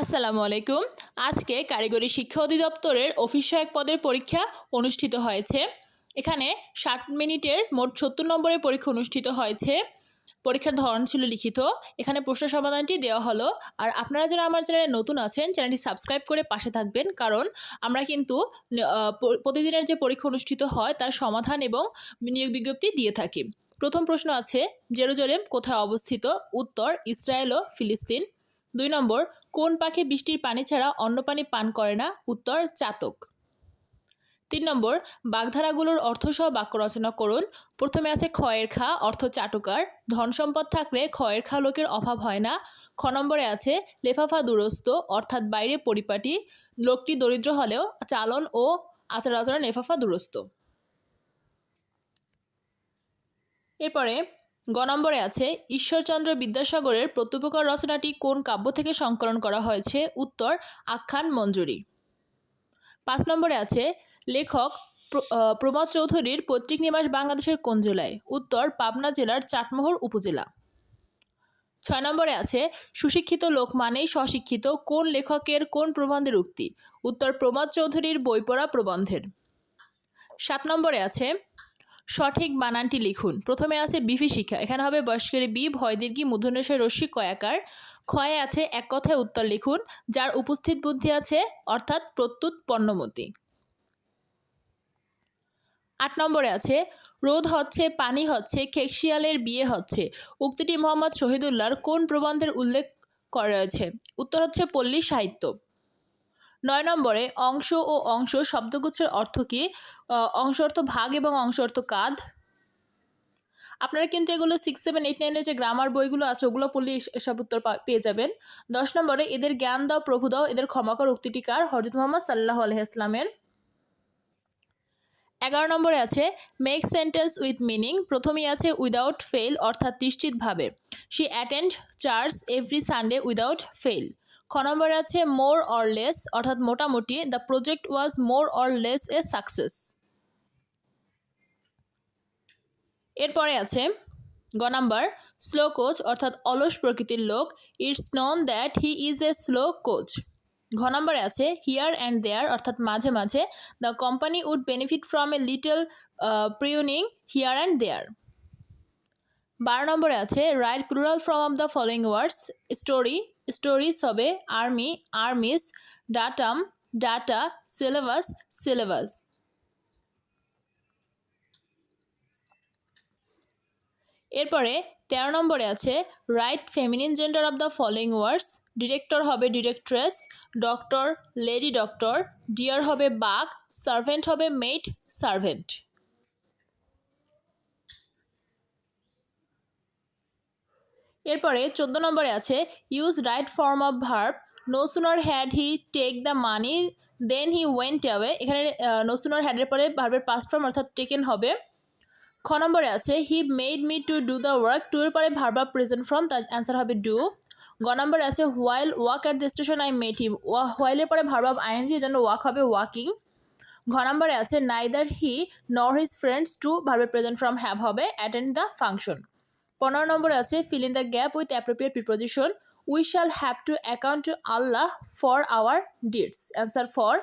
আসসালামু আলাইকুম। আজকে কারিগরি শিক্ষা অধিদপ্তরের অফিস সহায়ক পদের পরীক্ষা অনুষ্ঠিত হয়েছে। এখানে ষাট মিনিটের মোট সত্তর নম্বরের পরীক্ষা অনুষ্ঠিত হয়েছে। পরীক্ষার ধরন ছিল লিখিত। এখানে প্রশ্ন সমাধানটি দেওয়া হলো। আর আপনারা যারা আমার চ্যানেলে নতুন আছেন, চ্যানেলটি সাবস্ক্রাইব করে পাশে থাকবেন। কারণ আমরা কিন্তু প্রতিদিনের যে পরীক্ষা অনুষ্ঠিত হয়, তার সমাধান এবং নিয়োগ বিজ্ঞপ্তি দিয়ে থাকি। প্রথম প্রশ্ন আছে, জেরুজালেম কোথায় অবস্থিত? উত্তর, ইসরায়েল ও ফিলিস্তিন। দুই নম্বর, কোন পাখি বৃষ্টির পানি ছাড়া অন্য পানি পান করে না? উত্তর, চাতক। তিন নম্বর, বাগধারাগুলোর অর্থসহ বাক্য রচনা করুন। প্রথমে আছে ক্ষয়ের খা, অর্থ চাটুকার। ধন সম্পদ থাকলে ক্ষয়ের খা লোকের অভাব হয় না। খ নম্বরে আছে লেফাফা দুরস্ত, অর্থাৎ বাইরে পরিপাটি। লোকটি দরিদ্র হলেও চালন ও আচার আচরণ লেফাফা দুরস্ত। এরপরে গ নম্বরে আছে, ঈশ্বরচন্দ্র বিদ্যাসাগরের প্রত্যুপকার রচনাটি কোন কাব্য থেকে সংকলন করা হয়েছে? উত্তর, আখ্যান মঞ্জুরি। পাঁচ নম্বরে আছে, লেখক প্রমোদ চৌধুরীর পৈতৃক নিবাস বাংলাদেশের কোন জেলায়? উত্তর, পাবনা জেলার চাটমোহর উপজেলা। ছয় নম্বরে আছে, সুশিক্ষিত লোক মানেই স্বশিক্ষিত, কোন লেখকের কোন প্রবন্ধের উক্তি? উত্তর, প্রমোদ চৌধুরীর বই পড়া প্রবন্ধের। সাত নম্বরে আছে সঠিক বানানটি লিখুন। প্রথমে আছে বিভীষিকা এখানে হবে বয়স্কের বি ভয় দীর্ঘি মূর্ধন্যেশ্বর রশ্মি, কয়াকার। ক্ষয়ে আছে এক কথায় উত্তর লিখুন, যার উপস্থিত বুদ্ধি আছে, অর্থাৎ প্রত্যুত পণ্যমতি। আট নম্বরে আছে, রোদ হচ্ছে, পানি হচ্ছে খেকশিয়ালের বিয়ে হচ্ছে। উক্তিটি মোহাম্মদ শহীদুল্লাহর কোন প্রবন্ধের উল্লেখ করা রয়েছে? উত্তর হচ্ছে পল্লী সাহিত্য। নয় নম্বরে, অংশ ও অংশ শব্দগুচ্ছের অর্থ কী? অংশ অর্থ ভাগ এবং অংশ অর্থ কাঁধ। আপনারা কিন্তু এগুলো সিক্স সেভেন এইট নাইনের যে গ্রামার বইগুলো আছে, ওগুলো পড়লে এসব উত্তর পেয়ে যাবেন। দশ নম্বরে, এদের জ্ঞান দাও, প্রভু দাও, এদের ক্ষমাকর উক্তিটি কার? হজরত মোহাম্মদ সাল্লাহ আলহিহাস্লামের এগারো নম্বরে আছে মেক সেন্টেন্স উইথ মিনিং প্রথমেই আছে উইদাউট ফেল অর্থাৎ নিশ্চিতভাবে। She attend church every Sunday without fail খ নম্বরে আছে মোর অর লেস অর্থাৎ মোটামুটি the project was more or less a success এরপরে আছে গ নাম্বার স্লো কোচ অর্থাৎ অলস প্রকৃতির লোক। It's known that he is a slow coach ঘ নম্বরে আছে হিয়ার অ্যান্ড দেয়ার অর্থাৎ মাঝে মাঝে। The company would benefit from a little pruning here and there বারো নম্বরে আছে right plural from of the following words story stories হবে army armies datum data syllabus syllabus এরপরে তেরো নম্বরে আছে right feminine gender of the following words director হবে directress doctor lady doctor deer হবে বাঘ সার্ভেন্ট হবে মেড সার্ভেন্ট এরপরে চোদ্দ নম্বরে আছে use right form of verb no sooner had he take the money then he went away এখানে no sooner হ্যাডের পরে ভার্বের পাস্ট ফর্ম অর্থাৎ টেকেন হবে। খ নম্বরে আছে he made me to do the work to এর পরে ভার্ব প্রেজেন্ট ফর্ম তার অ্যান্সার হবে ডু গ নম্বরে আছে while walk at the station I met him হোয়াইলের পরে verb of I N G যেন ওয়াক হবে ওয়াকিং ঘ নম্বরে আছে neither he nor his friends to ভার্বের প্রেজেন্ট ফর্ম হ্যাভ হবে অ্যাটেন্ড দ্য ফাংশন পনেরো নম্বরে আছে fill in the gap with appropriate preposition we shall have to account to Allah for our deeds answer for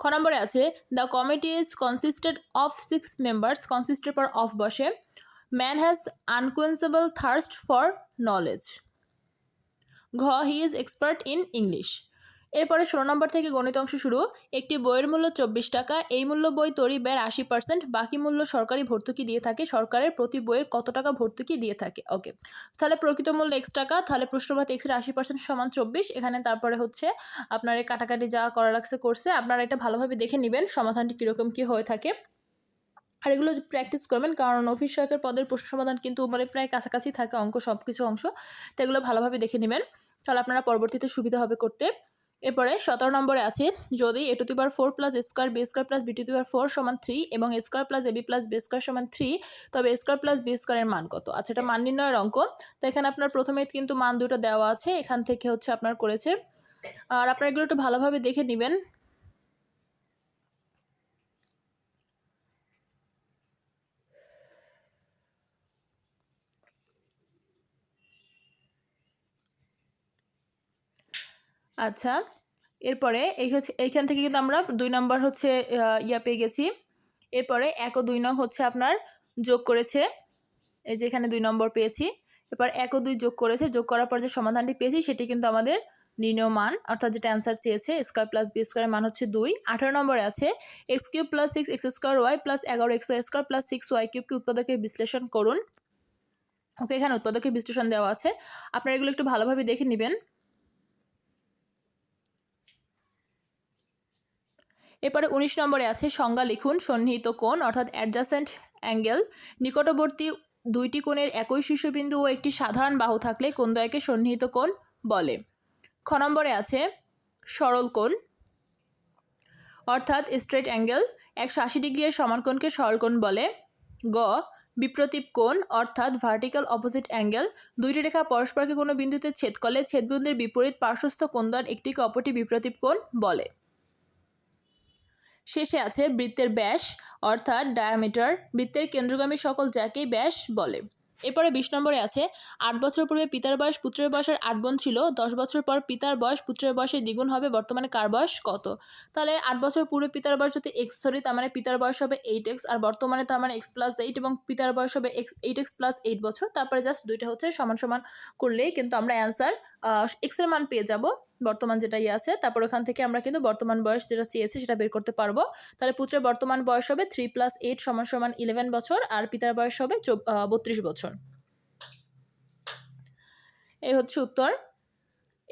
খ নম্বরে আছে the committee is consisted of six members consisted পর of বসে। Man has unquenchable thirst for knowledge ঘ he is expert in English এরপরে ষোলো নম্বর থেকে গণিত অংশ শুরু। একটি বইয়ের মূল্য চব্বিশ টাকা। এই মূল্য বই তৈরি ব্যয়ের আশি পার্সেন্ট। বাকি মূল্য সরকারি ভর্তুকি দিয়ে থাকে। সরকারের প্রতি বইয়ের কত টাকা ভর্তুকি দিয়ে থাকে? ওকে। তাহলে প্রকৃত মূল্য এক্স টাকা। তাহলে প্রশ্নপাত এক্সের আশি পার্সেন্ট সমান চব্বিশ। এখানে তারপরে হচ্ছে আপনার এই কাটাকাটি যা করা লাগছে করছে আপনারা এটা ভালোভাবে দেখে নেবেন সমাধানটি কীরকম কী হয়ে থাকে। আর এগুলো প্র্যাকটিস করবেন, কারণ অফিস সহায়কের পদের প্রশ্ন সমাধান কিন্তু মানে প্রায় কাছাকাছি থাকে অঙ্ক সব কিছু অংশ। তো এগুলো ভালোভাবে দেখে নেবেন। তাহলে আপনারা পরবর্তীতে সুবিধা হবে করতে। এরপরে সতেরো নম্বরে আছে, যদি A to the power four plus square B square plus B to the power four সমান থ্রি এবং square plus A B plus B square সমান থ্রি তবে স্কোয়ার প্লাস বি স্কোয়ারের মান কত? আচ্ছা এটা মান নির্ণয়ের অঙ্ক। তো এখানে আপনার প্রথমে কিন্তু মান দুটো দেওয়া আছে, এখান থেকে হচ্ছে আপনার করেছে। আর আপনারা এগুলো একটু ভালোভাবে দেখে নেবেন। আচ্ছা এরপরে এই হচ্ছে, এইখান থেকে কিন্তু আমরা দুই নম্বর হচ্ছে ইয়া পেয়ে গেছি। এরপরে এক ও দুই নং হচ্ছে আপনার যোগ করেছে। এই যে এখানে দুই নম্বর পেয়েছি। এবার এক ও দুই যোগ করেছে, যোগ করার পর যে সমাধানটি পেয়েছি সেটি কিন্তু আমাদের নির্ণয় মান, অর্থাৎ যেটা অ্যান্সার চেয়েছে স্কোয়ার প্লাস বি স্কোয়ারের মান হচ্ছে দুই। আঠারো নম্বরে আছে X cube plus six X square Y plus এগারো X Y square plus six Y কিউবকে উৎপাদকের বিশ্লেষণ করুন। ওকে, এখানে উৎপাদকের বিশ্লেষণ দেওয়া আছে। আপনারা এগুলো একটু ভালোভাবে দেখে নেবেন। এরপরে উনিশ নম্বরে আছে সংজ্ঞা লিখুন, সন্নিহিত কোণ, অর্থাৎ অ্যাডজাসেন্ট অ্যাঙ্গেল নিকটবর্তী দুইটি কোণের একই শীর্ষবিন্দু ও একটি সাধারণ বাহু থাকলে কোণ সন্নিহিত কোণ বলে। খ নম্বরে আছে সরল কোণ, অর্থাৎ স্ট্রেট অ্যাঙ্গেল একশো আশি ডিগ্রি এর সমান কোণকে সরল কোণ বলে। গ, বিপ্রতীপ কোণ, অর্থাৎ ভার্টিক্যাল অপোজিট অ্যাঙ্গেল দুইটি রেখা পরস্পরকে কোনো বিন্দুতে ছেদ করলে ছেদবিন্দুর বিপরীত পার্শ্বস্থ কোণ দ্বয় একটিকে অপরটি বিপ্রতীপ কোণ বলে। শেষে আছে বৃত্তের ব্যাস, অর্থাৎ ডায়ামিটার বৃত্তের কেন্দ্রগামী সকল যাকেই ব্যাস বলে। এরপরে বিশ নম্বরে আছে, আট বছর পূর্বে পিতার বয়স পুত্রের বয়সের আট গুণ ছিল, দশ বছর পর পিতার বয়স পুত্রের বয়সের দ্বিগুণ হবে, বর্তমানে কার বয়স কত? তাহলে আট বছর পূর্বে পিতার বয়স যদি এক্স ধরি তার মানে পিতার বয়স হবে এইট এক্স আর বর্তমানে তার মানে এক্স প্লাস এইট এবং পিতার বয়স হবে X eight X plus eight বছর, তারপরে জাস্ট দুইটা হচ্ছে সমান সমান করলেই কিন্তু আমরা অ্যান্সার এক্সের মান পেয়ে যাব। বর্তমান যেটা ইয়ে আছে, তারপর ওখান থেকে আমরা কিন্তু বর্তমান বয়স যেটা চেয়েছি সেটা বের করতে পারব। তাহলে পুত্রের বর্তমান বয়স হবে থ্রি প্লাস এইট সমান সমান ইলেভেন বছর, আর পিতার বয়স হবে বত্রিশ বছর। এই হচ্ছে উত্তর।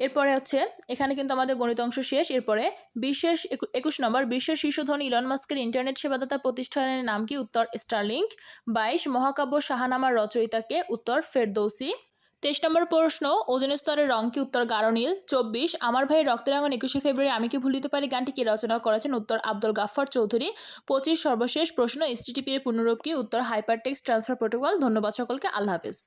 এরপরে হচ্ছে, এখানে কিন্তু আমাদের গণিত অংশ শেষ। এরপরে বিশ্বের একুশ নম্বর বিশ্বের শীর্ষধনী ইলন মাস্কের ইন্টারনেট সেবাদাতা প্রতিষ্ঠানের নাম কি? উত্তর স্টারলিংক বাইশ, মহাকাব্য শাহানামার রচয়িতাকে, উত্তর ফেরদৌসি তেইশ নম্বর প্রশ্ন ওজন স্তরের রং কি উত্তর গারণীল চব্বিশ, আমার ভাই রক্তরাঙ্গন একুশে ফেব্রুয়ারি, আমি কি ভুলিতে পারি? গানটি কে রচনা করেছেন উত্তর আব্দুল গাফফার চৌধুরী। পঁচিশ সর্বশেষ প্রশ্ন এসটিটিপি এর পূর্ণরূপ কি? উত্তর হাইপারটেক্স ট্রান্সফার প্রোটোকল। ধন্যবাদ সকলকে, আল্লাহ হাফেজ।